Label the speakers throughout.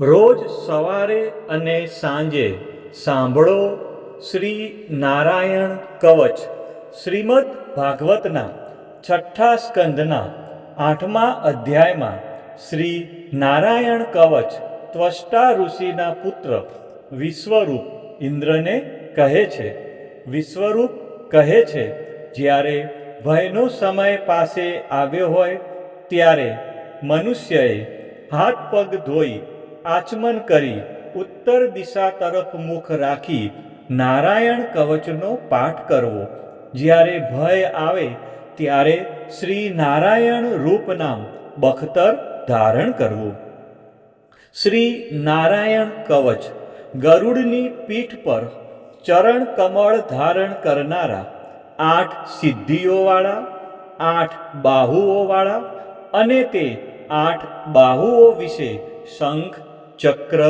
Speaker 1: રોજ સવારે અને સાંજે સાંભળો શ્રી નારાયણ કવચ, શ્રીમદ ભાગવતના છઠ્ઠા સ્કંદના આઠમા અધ્યાયમાં શ્રી નારાયણ કવચ ત્વષ્ટા ઋષિના પુત્ર વિશ્વરૂપ ઇન્દ્રને કહે છે. વિશ્વરૂપ કહે છે, જ્યારે ભયનો સમય પાસે આવ્યો હોય, ત્યારે મનુષ્યએ હાથ પગ ધોઈ આચમન કરી ઉત્તર દિશા તરફ મુખ રાખી નારાયણ કવચનો પાઠ કરવો. જ્યારે ભય આવે ત્યારે શ્રી નારાયણ રૂપ નામ બખતર ધારણ કરવું. શ્રી નારાયણ કવચ ગરુડની પીઠ પર ચરણ કમળ ધારણ કરનારા આઠ સિદ્ધિઓવાળા, આઠ બાહુઓવાળા અને તે આઠ બાહુઓ વિશે શંખ ચક્ર,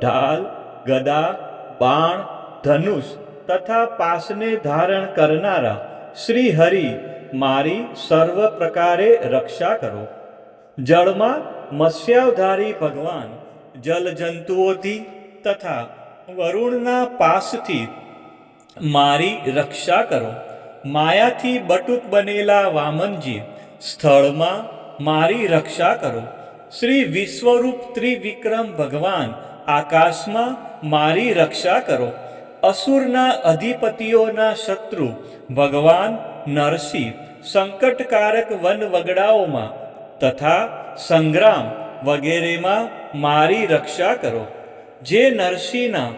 Speaker 1: ઢાલ, ગદા, બાણ, ધનુષ તથા પાસને ધારણ કરનારા શ્રી હરિ મારી સર્વ પ્રકારે રક્ષા કરો. જળમાં મત્સ્યાવધારી ભગવાન, જલજંતુઓથી તથા વરુણના પાસથી મારી રક્ષા કરો. માયાથી બટુક બનેલા વામનજી, સ્થળમાં મારી રક્ષા કરો. શ્રી વિશ્વરૂપ ત્રિવિક્રમ ભગવાન, આકાશમાં મારી રક્ષા કરો. અસુરના અધિપતિઓના શત્રુ, ભગવાન નરસિંહ, સંકટકારક વન વગડાઓમાં, તથા સંગ્રામ વગેરેમાં મારી રક્ષા કરો. જે નરસિંહના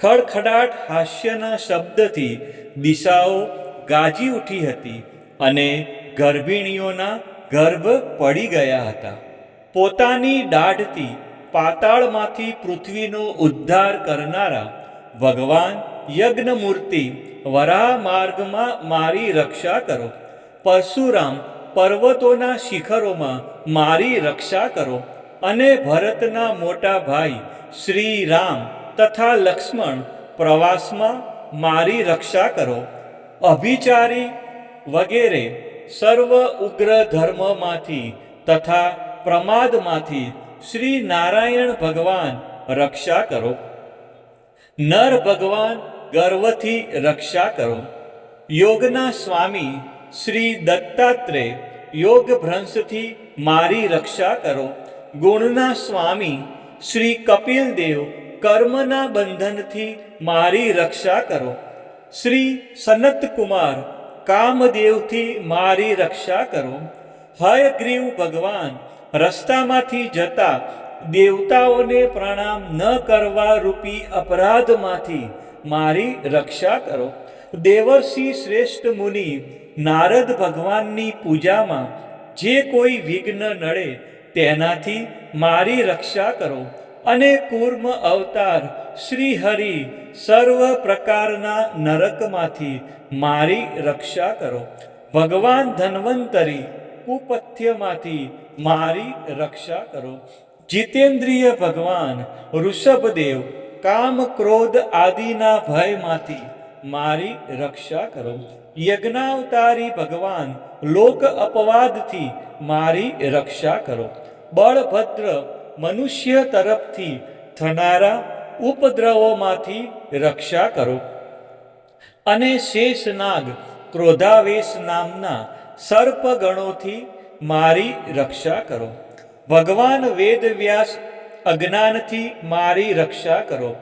Speaker 1: ખડખડાટ હાસ્યના શબ્દથી દિશાઓ ગાજી ઉઠી હતી અને ગર્ભિણીઓના ગર્ભ પડી ગયા હતા. પોતાની દાઢથી પાતાળમાંથી પૃથ્વીનો ઉદ્ધાર કરનારા ભગવાન યજ્ઞમૂર્તિ વરાહ માર્ગમાં મારી રક્ષા કરો. પરશુરામ પર્વતોના શિખરોમાં મારી રક્ષા કરો અને ભરતના મોટા ભાઈ શ્રી રામ તથા લક્ષ્મણ પ્રવાસમાં મારી રક્ષા કરો. અભિચારી વગેરે સર્વ ઉગ્ર ધર્મમાંથી તથા પ્રમાદમાંથી શ્રી નારાયણ ભગવાન રક્ષા કરો. નર ભગવાન ગર્વથી રક્ષા કરો. યોગના સ્વામી શ્રી દત્તાત્રેય યોગ ભ્રંશથી મારી રક્ષા કરો. ગુણના સ્વામી શ્રી કપિલ દેવ કર્મના બંધનથી મારી રક્ષા કરો. શ્રી સનત કુમાર કામદેવથી મારી રક્ષા કરો. હયગ્રીવ ભગવાન રસ્તામાંથી જતા દેવતાઓને પ્રણામ ન કરવા રૂપી અપરાધમાંથી મારી રક્ષા કરો. દેવર્ષિ શ્રેષ્ઠ મુનિ, નારદ ભગવાનની પૂજામાં જે કોઈ વિઘ્ન નડે તેનાથી મારી રક્ષા કરો. અને કૂર્મ અવતાર શ્રી હરિ સર્વ પ્રકારના નરકમાંથી મારી રક્ષા કરો. ભગવાન ધન્વંતરી કુપથ્યમાંથી મારી રક્ષા કરો. જીતેન્દ્રિય ભગવાન, ઋષભદેવ, કામ ક્રોધ આદિના ભયમાંથી મારી રક્ષા કરો. યજ્ઞાવતારી ભગવાન, લોક અપવાદથી મારી રક્ષા કરો. બળભદ્ર મનુષ્ય તરફથી થનારા ઉપદ્રવોમાંથી રક્ષા કરો. અને શેષનાગ ક્રોધાવેશ નામના સર્પગણોથી મારી રક્ષા કરો. ભગવાન વેદવ્યાસ અજ્ઞાનથી મારી રક્ષા કરો.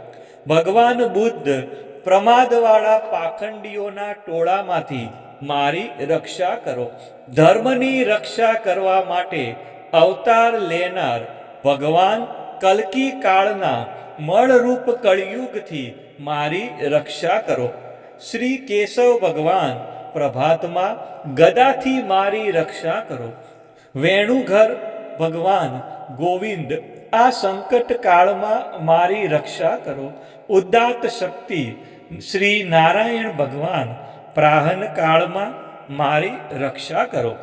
Speaker 1: ભગવાન બુદ્ધ પ્રમાદવાળા પાખંડીઓના ટોળામાંથી મારી રક્ષા કરો. ધર્મની રક્ષા કરવા માટે અવતાર લેનાર ભગવાન કલ્કી કાળના મળરૂપ કળિયુગથી મારી રક્ષા કરો. શ્રી કેશવ ભગવાન પ્રભાતમાં ગદાથી મારી રક્ષા કરો. વેણુઘર, ભગવાન, ગોવિંદ, આ સંકટ કાળમાં મારી રક્ષા કરો. ઉદાત્ત શક્તિ, શ્રી નારાયણ ભગવાન, પ્રાહન કાળમાં મારી રક્ષા કરો.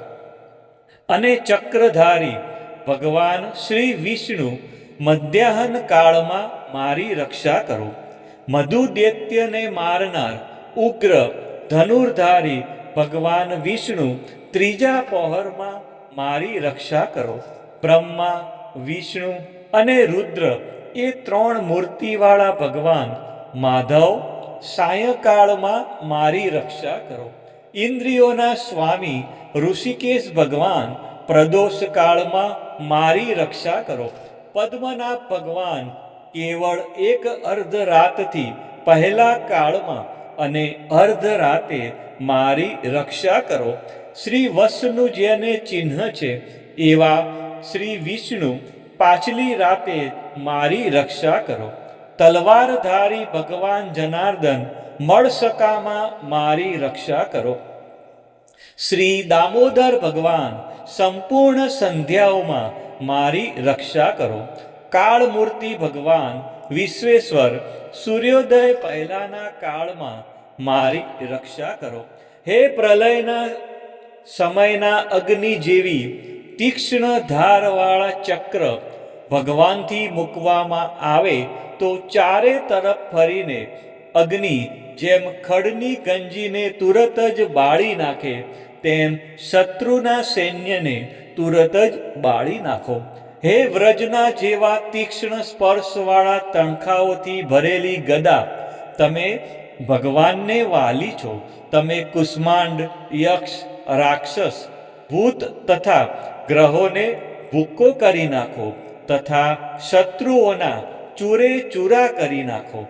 Speaker 1: અને ચક્રધારી, ભગવાન શ્રી વિષ્ણુ, મધ્યાહન કાળમાં મારી રક્ષા કરો. મધુ દૈત્યને મારનાર, ઉગ્ર, ધનુર્ધારી, ભગવાન વિષ્ણુ, ત્રીજા પહોરમાં મારી રક્ષા કરો. બ્રહ્મા, વિષ્ણુ અને રુદ્ર એ ત્રણ મૂર્તિવાળા ભગવાન. માધવ, સાયંકાળમાં મારી રક્ષા કરો. ઇન્દ્રિયોના સ્વામી ઋષિકેશ ભગવાન પ્રદોષ કાળમાં મારી રક્ષા કરો. પદ્મનાભ ભગવાન કેવળ એક અર્ધ રાતથી પહેલા કાળમાં અને અર્ધ રાતે મારી રક્ષા કરો. શ્રી વસનું જેને ચિહ્ન છે, એવા શ્રી વિષ્ણુ પાછલી રાતે મારી રક્ષા કરો. તલવારધારી ભગવાન જનાર્દન મળસકામાં મારી રક્ષા કરો. શ્રી દામોદર ભગવાન, સંપૂર્ણ સંધ્યાઓમાં મારી રક્ષા કરો. કાળમૂર્તિ ભગવાન, વિશ્વેશ્વર, સૂર્યોદય પહેલાના કાળમાં મારી રક્ષા કરો. હે પ્રલયના સમયના અગ્નિ જેવી તીક્ષ્ણ ધારવાળા ચક્ર ભગવાનથી મૂકવામાં આવે તો ચારે તરફ ફરીને અગ્નિ જેમ ખડની ગંજીને તુરત જ બાળી નાખે, તેમ શત્રુના સૈન્યને તુરત જ બાળી નાખો. હે વ્રજના જેવા તીક્ષ્ણ સ્પર્શવાળા તણખાઓથી ભરેલી ગદા, તમે ભગવાનને વાલી છો. તમે કુષ્માંડ, યક્ષ રાક્ષસ, ભૂત તથા ગ્રહોને ભૂક્કો કરી નાખો તથા શત્રુઓના ચૂરે ચૂરા કરી નાખો.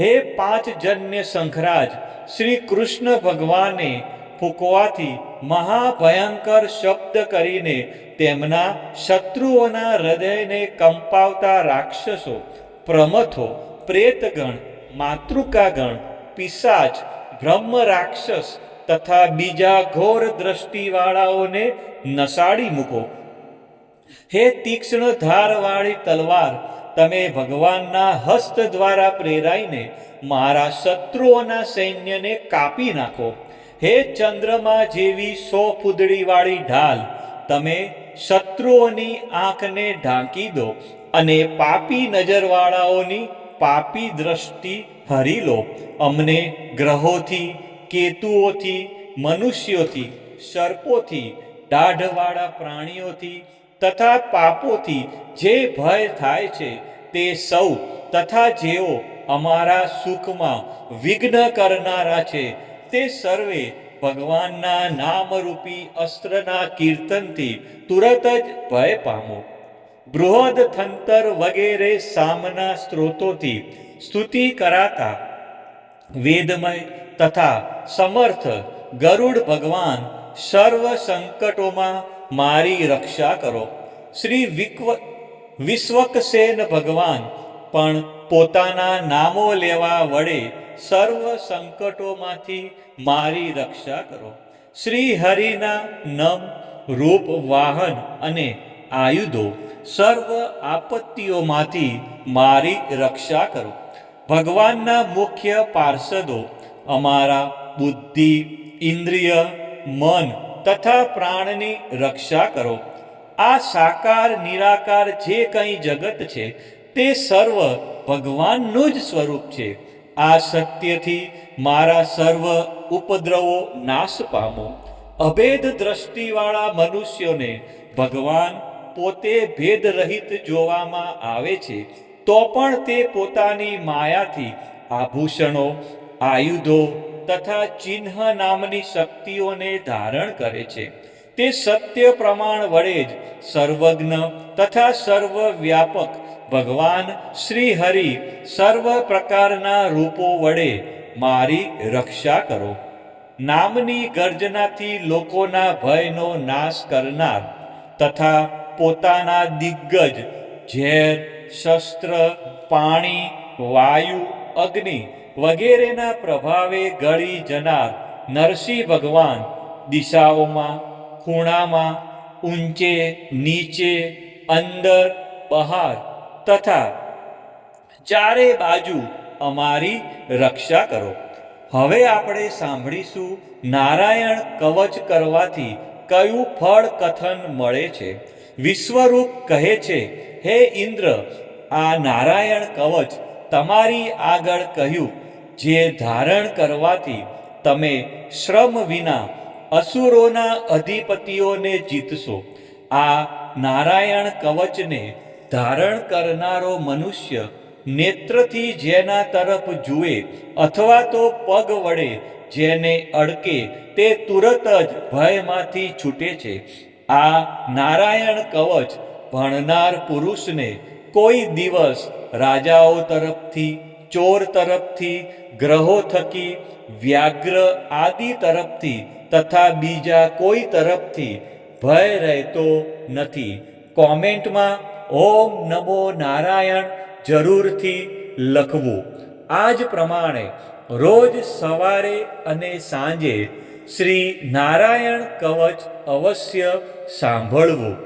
Speaker 1: હે પાંચ જન્ય શંખરાજ શ્રી કૃષ્ણ ભગવાને ફૂંકવાથી મહાભયંકર શબ્દ કરીને તેમના શત્રુઓના હૃદયને કંપાવતા રાક્ષસો, પ્રમથો, પ્રેતગણ, માતૃકાગણ, પિશાચ બ્રહ્મ રાક્ષસ તથા બીજા ઘોર દ્રષ્ટિવાળાઓને નસાડી મૂકો. હે તીક્ષ્ણ ધારવાળી તલવાર, તમે ભગવાનના હસ્ત દ્વારા પ્રેરાઈને મારા શત્રુઓના સૈન્યને કાપી નાખો. હે ચંદ્રમા જેવી સો ફૂદડીવાળી ઢાલ, તમે શત્રુઓની આંખને ઢાંકી દો અને પાપી નજરવાળાઓની પાપી દ્રષ્ટિ હરી લો. અમને ગ્રહોથી કેતુઓથી, મનુષ્યોથી, સર્પોથી, દાઢવાળા પ્રાણીઓથી તથા પાપોથી જે ભય થાય છે તે સૌ તથા જેઓ અમારા સુખમાં વિઘ્ન કરનારા છે તે સર્વે ભગવાનના નામરૂપી અસ્ત્રના કીર્તનથી તુરત જ ભય પામો. બૃહદ થંતર વગેરે સામના સ્ત્રોતોથી સ્તુતિ કરાતા વેદમય તથા સમર્થ ગરુડ ભગવાન સર્વ સંકટોમાં મારી રક્ષા કરો. શ્રી વિક્વ, વિશ્વકસેન ભગવાન પણ પોતાના નામો લેવા વડે સર્વ સંકટોમાંથી મારી રક્ષા કરો. શ્રી હરિના નમ રૂપ વાહન અને આયુધો સર્વ આપત્તિઓમાંથી મારી રક્ષા કરો. ભગવાનના મુખ્ય પાર્ષદો અમારા બુદ્ધિ, ઇન્દ્રિય, મન તથા પ્રાણની રક્ષા કરો. આ સાકાર, નિરાકાર જે કંઈ જગત છે, તે સર્વ ભગવાનનું જ સ્વરૂપ છે. આ સત્યથી મારા સર્વ ઉપદ્રવો નાશ પામો. અભેદ દ્રષ્ટિવાળા મનુષ્યોને ભગવાન પોતે ભેદરહિત જોવામાં આવે છે. તો પણ તે પોતાની માયાથી આભૂષણો, આયુધો તથા ચિહ્ન નામની શક્તિઓને ધારણ કરે છે. તે સત્ય પ્રમાણ વડે જ સર્વજ્ઞ તથા સર્વવ્યાપક ભગવાન શ્રી હરિ સર્વ પ્રકારના રૂપો વડે મારી રક્ષા કરો. નામની ગર્જનાથી લોકોના ભયનો નાશ કરનાર તથા પોતાના દિગ્ગજ ઝેર શસ્ત્ર, પાણી, વાયુ, અગ્નિ વગેરેના પ્રભાવે ગળી જનાર નરસિંહ ભગવાન દિશાઓમાં, ખૂણામાં, ઊંચે, નીચે, અંદર, બહાર તથા ચારે બાજુ અમારી રક્ષા કરો. હવે આપણે સાંભળીશું નારાયણ કવચ કરવાથી કયું ફળ કથન મળે છે? વિશ્વરૂપ કહે છે, હે ઇન્દ્ર, આ નારાયણ કવચ તમારી આગળ કહ્યું, જે ધારણ કરવાથી તમે શ્રમ વિના અસુરોના અધિપતિઓને જીતશો. આ નારાયણ કવચને ધારણ કરનારો મનુષ્ય નેત્રથી જેના તરફ જુએ અથવા તો પગ વડે જેને અડકે તે તુરત જ ભયમાંથી છૂટે છે. આ નારાયણ કવચ ભણનાર પુરુષને કોઈ દિવસ રાજાઓ તરફથી, ચોર તરફથી, ગ્રહો થકી, વ્યાઘ્ર આદિ તરફથી તથા બીજા કોઈ તરફથી ભય રહેતો નથી. કોમેન્ટમાં ઓમ નમો નારાયણ જરૂરથી લખવું. આ જ પ્રમાણે રોજ સવારે અને સાંજે શ્રી નારાયણ કવચ અવશ્ય સાંભળવું.